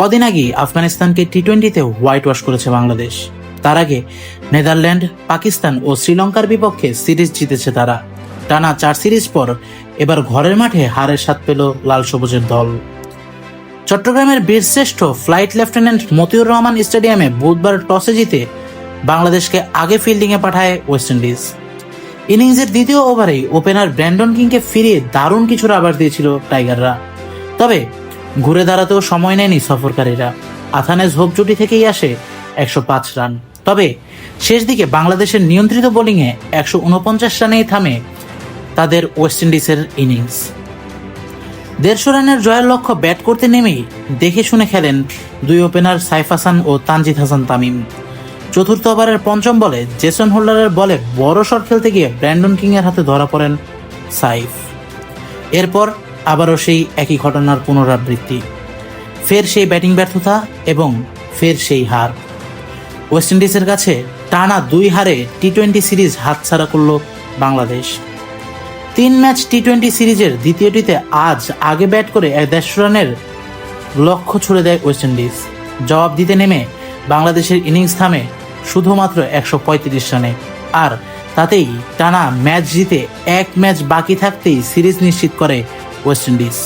কদিন আগে আফগানিস্তানকে টি টোয়েন্টিতে হোয়াইট ওয়াশ করেছে বাংলাদেশ। তার আগে নেদারল্যান্ড, পাকিস্তান ও শ্রীলঙ্কার বিপক্ষে সিরিজ জিতেছে তারা। টানা চার সিরিজ পর এবার ঘরের মাঠে হারের স্বাদ পেল লাল সবুজের দল। চট্টগ্রামের বীরশ্রেষ্ঠ ফ্লাইট লেফটেন্যান্ট মতিউর রহমান স্টেডিয়ামে বুধবার টসে জিতে বাংলাদেশকে আগে ফিল্ডিংয়ে পাঠায় ওয়েস্ট ইন্ডিজ ইনিংসের দ্বিতীয় ওভারেই ওপেনার ব্র্যান্ডন কিংকে ফিরিয়ে দারুণ কিছু রাবার দিয়েছিল টাইগাররা। তবে ঘুরে দাঁড়াতেও সময় নেয়নি সফরকারীরা। আথানের ঝোপ জুটি থেকেই আসে একশো পাঁচ রান। তবে শেষ দিকে বাংলাদেশের নিয়ন্ত্রিত বোলিংয়ে একশো উনপঞ্চাশ রানেই থামে তাদের ওয়েস্ট ইন্ডিজের ইনিংস। দেড়শো রানের জয়ের লক্ষ্য ব্যাট করতে নেমেই দেখে শুনে খেলেন দুই ওপেনার সাইফ হাসান ও তানজিদ হাসান তামিম। চতুর্থ ওভারের পঞ্চম বলে জেসন হোল্ডারের বলে বড় শট খেলতে গিয়ে ব্র্যান্ডন কিংয়ের হাতে ধরা পড়েন সাইফ। এরপর আবারও সেই একই ঘটনার পুনরাবৃত্তি। ফের সেই ব্যাটিং ব্যর্থতা এবং ফের সেই হার। ওয়েস্ট ইন্ডিজের কাছে টানা দুই হারে টি টোয়েন্টি সিরিজ হাতছাড়া করল বাংলাদেশ। তিন ম্যাচ টি টোয়েন্টি সিরিজের দ্বিতীয়টিতে আজ আগে ব্যাট করে এক দেড়শো রানের লক্ষ্য ছুড়ে দেয় ওয়েস্ট ইন্ডিজ। জবাব দিতে নেমে বাংলাদেশের ইনিংস থামে শুধুমাত্র একশো পঁয়ত্রিশ রানে। আর তাতেই টানা ম্যাচ জিতে এক ম্যাচ বাকি থাকতেই সিরিজ নিশ্চিত করে ওয়েস্ট ইন্ডিজ